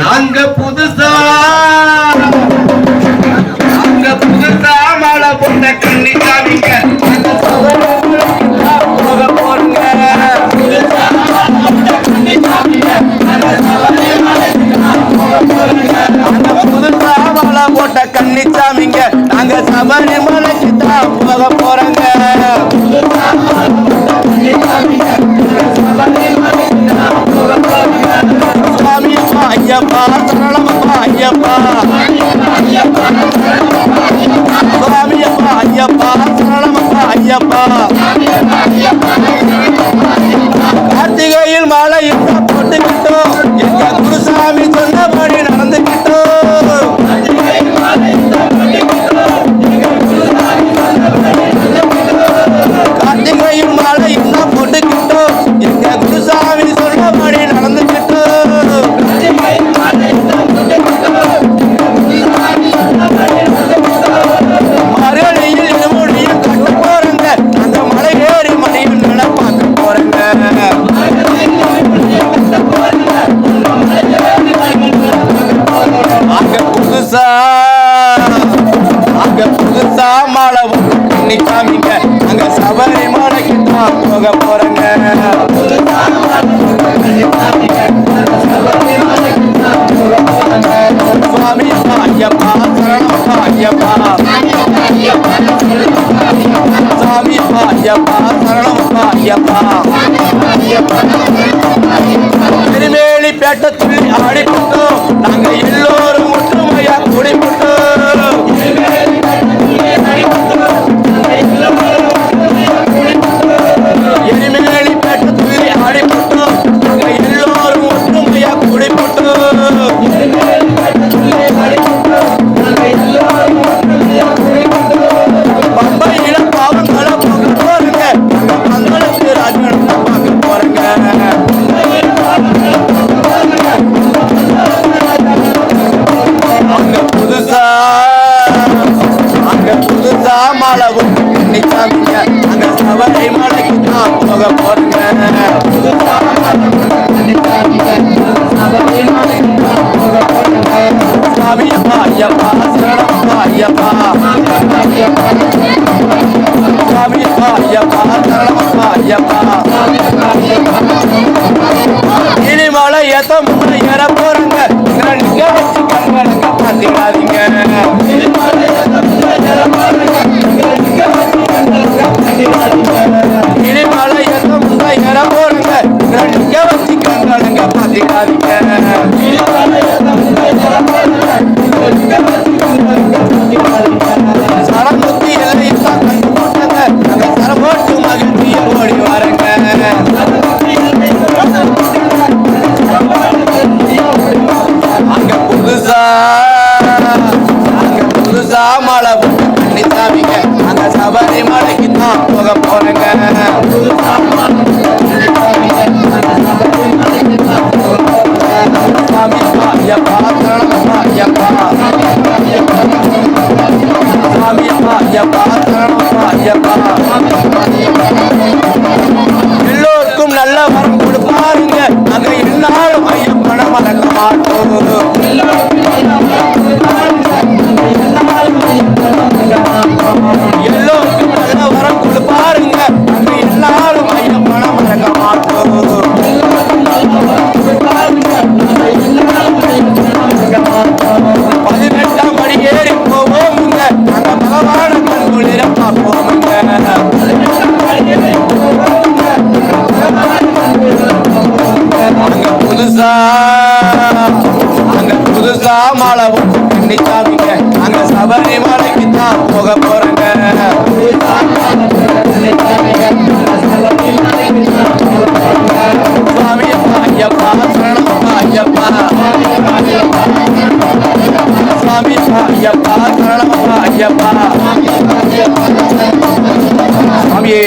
நாங்க புதுசா. நாங்க புதுசா மழை போட்ட கண்ணிக்காமிங்க போக புதுசா மழை போட்ட கன்னிச்சாமிங்க நாங்க சபரிமலைக்கு தான் போக போற புதுசா மாலை பண்ணி காமிங்க. அங்க சபரிமலைக்கு தான் போக போறங்க. சுவாமி அப்பா ஐயப்பா சரணப்பா ஐயப்பா சாமி அப்பா ஐயப்பா சரணப்பா ஐயப்பா திருமேலி பேட்ட ஆடிப்பா மாலவும் மழை நிக்காமீங்க அங்க சபரி மலைக்கு தான் போக போறங்க. சாமி அப்பா ஐயப்பா சரணப்பா ஐயப்பா. சுவாமி அப்பா ஐயப்பா சரணமப்பா ஐயப்பா. இனி ஏத்த முன்ன ஏற புதுசா அங்க புதுசா மழை பண்ணிச்சாமிங்க அந்த சபரிமலைக்கு தான் போக போறேங்க சாமி அப்பா ஐயப்பா சரணப்பா ஐயப்பா சாமி அப்பா அங்க புதுசா மாலை பண்ணிச்சாமிங்க அங்க சபரிமலைக்கு தான் போக போறேங்க. சுவாமி ஐயப்பா சரணம் ஐயப்பா. சுவாமி ஐயப்பா சரணம் ஐயப்பா. சுவாமியே